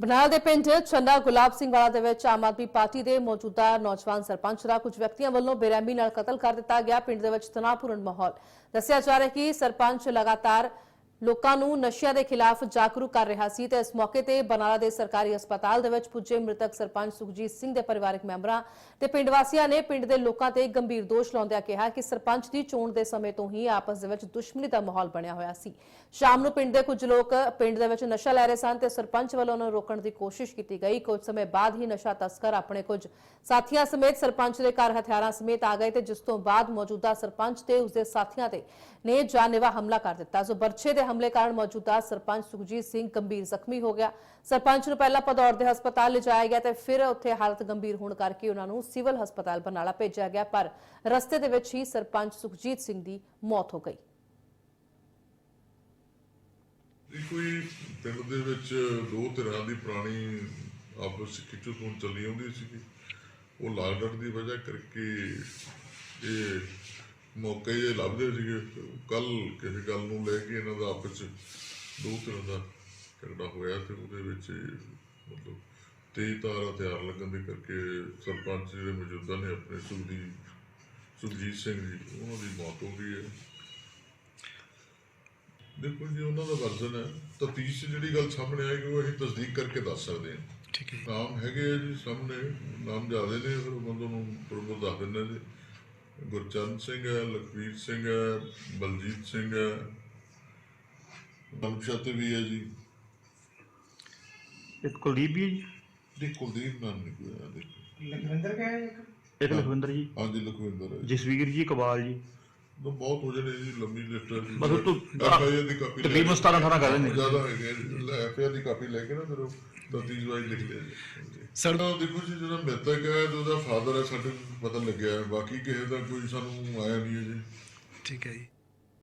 ਬਨਾਲ ਦੇ ਪਿੰਡ ਛੰਨਾ ਗੁਲਾਬ ਸਿੰਘ ਵਾਲਾ ਦੇ ਵਿੱਚ ਆਮ ਆਦਮੀ ਪਾਰਟੀ ਦੇ ਮੌਜੂਦਾ ਨੌਜਵਾਨ ਸਰਪੰਚ ਦਾ ਕੁਝ ਵਿਅਕਤੀਆਂ ਵੱਲੋਂ ਬੇਰਹਿਮੀ ਨਾਲ ਕਤਲ ਕਰ ਦਿੱਤਾ ਗਿਆ। ਪਿੰਡ ਦੇ ਵਿੱਚ ਤਣਾਅਪੂਰਨ ਮਾਹੌਲ। ਦੱਸਿਆ ਜਾ ਰਿਹਾ ਕਿ ਸਰਪੰਚ ਲਗਾਤਾਰ ਲੋਕਾਂ ਨੂੰ ਨਸ਼ਿਆਂ ਦੇ ਖਿਲਾਫ ਜਾਗਰੂਕ ਕਰ ਰਿਹਾ ਸੀ ਤੇ ਇਸ ਮੌਕੇ ਤੇ ਬਨਾਲਾ ਦੇ ਸਰਕਾਰੀ ਹਸਪਤਾਲ ਦੇ ਵਿੱਚ ਪੁੱਜੇ ਮ੍ਰਿਤਕ ਸਰਪੰਚ ਸੁਖਜੀਤ ਸਿੰਘ ਦੇ ਪਰਿਵਾਰਕ ਮੈਂਬਰਾਂ ਤੇ ਪਿੰਡ ਵਾਸੀਆਂ ਨੇ ਪਿੰਡ ਦੇ ਲੋਕਾਂ ਤੇ ਗੰਭੀਰ ਦੋਸ਼ ਲਾਉਂਦਿਆਂ ਕਿਹਾ ਕਿ ਸਰਪੰਚ ਦੀ ਚੋਣ ਦੇ ਸਮੇਂ ਤੋਂ ਹੀ ਆਪਸ ਦੇ ਵਿੱਚ ਦੁਸ਼ਮਣੀ ਦਾ ਮਾਹੌਲ ਬਣਿਆ ਹੋਇਆ ਸੀ। ਸ਼ਾਮ ਨੂੰ ਪਿੰਡ ਦੇ ਕੁਝ ਲੋਕ ਪਿੰਡ ਦੇ ਵਿੱਚ ਨਸ਼ਾ ਲੈ ਰਹੇ ਸਨ ਤੇ ਸਰਪੰਚ ਵੱਲੋਂ ਉਹਨਾਂ ਨੂੰ ਰੋਕਣ ਦੀ ਕੋਸ਼ਿਸ਼ ਕੀਤੀ ਗਈ। ਕੁਝ ਸਮੇਂ ਬਾਅਦ ਹੀ ਨਸ਼ਾ ਤਸਕਰ ਆਪਣੇ ਕੁਝ ਸਾਥੀਆਂ ਸਮੇਤ ਸਰਪੰਚ ਦੇ ਘਰ ਹਥਿਆਰਾਂ ਸਮੇਤ ਆ ਗਏ ਤੇ ਜਿਸ ਤੋਂ ਬਾਅਦ ਮੌਜੂਦਾ ਸਰਪੰਚ ਤੇ ਉਸਦੇ ਸਾਥੀਆਂ ਤੇ ਨੇ ਜਾਨਲੇਵਾ ਹਮਲਾ ਕਰ ਦਿੱਤਾ। ਸੋ ਬਰਛੇ ਦੇ ਹਮਲੇ ਕਾਰਨ ਮੌਜੂਦਾ ਸਰਪੰਚ ਸੁਖਜੀਤ ਸਿੰਘ ਗੰਭੀਰ ਜ਼ਖਮੀ ਹੋ ਗਿਆ। ਸਰਪੰਚ ਨੂੰ ਪਹਿਲਾਂ ਪਦੌੜ ਦੇ ਹਸਪਤਾਲ ਲਿਜਾਇਆ ਗਿਆ ਤੇ ਫਿਰ ਉੱਥੇ ਹਾਲਤ ਗੰਭੀਰ ਹੋਣ ਕਰਕੇ ਉਹਨਾਂ ਨੂੰ ਸਿਵਲ ਹਸਪਤਾਲ ਬਰਨਾਲਾ ਭੇਜਿਆ ਗਿਆ, ਪਰ ਰਸਤੇ ਦੇ ਵਿੱਚ ਹੀ ਸਰਪੰਚ ਸੁਖਜੀਤ ਸਿੰਘ ਦੀ ਮੌਤ ਹੋ ਗਈ। ਇਹ ਕੋਈ ਪਿੰਡ ਦੇ ਵਿੱਚ ਦੋ ਧਿਰਾਂ ਦੀ ਪੁਰਾਣੀ ਆਪਸ ਵਿੱਚ ਖਿੱਚੋਤਾਣ ਚੱਲੀ ਆਉਂਦੀ ਸੀ ਉਹ ਲਾਕਡਾਊਨ ਦੀ ਵਜ੍ਹਾ ਕਰਕੇ ਇਹ ਮੌਕੇ ਜੇ ਲੱਭਦੇ ਸੀਗੇ ਕੱਲ ਕਿਸੇ ਗੱਲ ਨੂੰ ਲੈ ਕੇ ਇਹਨਾਂ ਦਾ ਆਪਸ ਵਿੱਚ ਦੋ ਧਿਰਾਂ ਦਾ ਝਗੜਾ ਹੋਇਆ ਤੇ ਉਹਦੇ ਵਿੱਚ ਮਤਲਬ ਤੇਜ਼ ਤਾਰ ਹਥਿਆਰ ਲੱਗਣ ਦੇ ਕਰਕੇ ਸਰਪੰਚ ਜਿਹੜੇ ਮੌਜੂਦਾ ਨੇ ਆਪਣੇ ਸੁਖਦੀਪ ਸੁਖਜੀਤ ਸਿੰਘ ਜੀ ਉਹਨਾਂ ਦੀ ਮੌਤ ਹੋ ਗਈ ਹੈ। ਦੇਖੋ ਜੀ ਉਹਨਾਂ ਦਾ ਵਰਜ਼ਨ ਹੈ। ਤਫਤੀਸ਼ ਜਿਹੜੀ ਗੱਲ ਸਾਹਮਣੇ ਆਏਗੀ ਉਹ ਅਸੀਂ ਤਸਦੀਕ ਕਰਕੇ ਦੱਸ ਸਕਦੇ ਹਾਂ। ਠੀਕ ਹੈ ਨਾਮ ਹੈਗੇ ਜੀ ਸਾਹਮਣੇ ਨਾਮ ਜ਼ਿਆਦੇ ਨੇ ਫਿਰ ਮੈਂ ਤੁਹਾਨੂੰ ਪ੍ਰਭੂ ਦੱਸ ਦਿੰਦਾ ਜੀ ਗੁਰਚਰਨ ਸਿੰਘ ਹੈ ਲਖਵੀਰ ਸਿੰਘ ਹੈ ਬਲਜੀਤ ਸਿੰਘ ਹੈ ਬਲਸ਼ਤ ਵੀ ਹੈ ਜੀ। ਇੱਕ ਕੁਲਦੀਪ ਜੀ? ਦੇ ਕੁਲਦੀਪ ਨਾਮ ਨਹੀਂ ਕੋਈ ਹੈ ਦੇਖੋ। ਲਖਵਿੰਦਰ ਕਹੇ ਇੱਕ? ਇੱਕ ਲਖਵਿੰਦਰ ਜੀ। ਹਾਂਜੀ ਲਖਵਿੰਦਰ ਹੈ ਜੀ। ਜਸਵੀਰ ਜੀ ਇਕਬਾਲ ਜੀ। ਬਹੁਤ ਹੋ ਜਾਣੇ ਜੀ ਲੰਮੀ ਲਿਸਟ ਹੈ ਜੀ। ਬਸ ਉਹ ਤੋਂ FIR ਦੀ ਕਾਪੀ ਲੈ ਤਕਰੀਬਨ 17 18 ਕਰ ਦਿੰਦੇ। ਜ਼ਿਆਦਾ ਹੈਗੇ ਐਫਆਈਆਰ ਦੀ ਕਾਪੀ ਲੈ ਕੇ ਨਾ ਫਿਰ ਤਫਤੀਸ਼ ਵਾਈ ਲਿਖ ਲਿਆ ਜੀ। ਸਰ ਤਾਂ ਦੇਖੋ ਜੀ ਜਿਹੜਾ ਮ੍ਰਿਤਕ ਹੈ ਤੇ ਉਹਦਾ ਫਾਦਰ ਹੈ ਸਾਡੇ ਨੂੰ ਪਤਾ ਲੱਗਿਆ ਹੈ। ਬਾਕੀ ਕਿਸੇ ਦਾ ਕੋਈ ਸਾਨੂੰ ਆਇਆ ਨਹੀਂ ਹੈ ਜੀ। ਠੀਕ ਹੈ ਜੀ।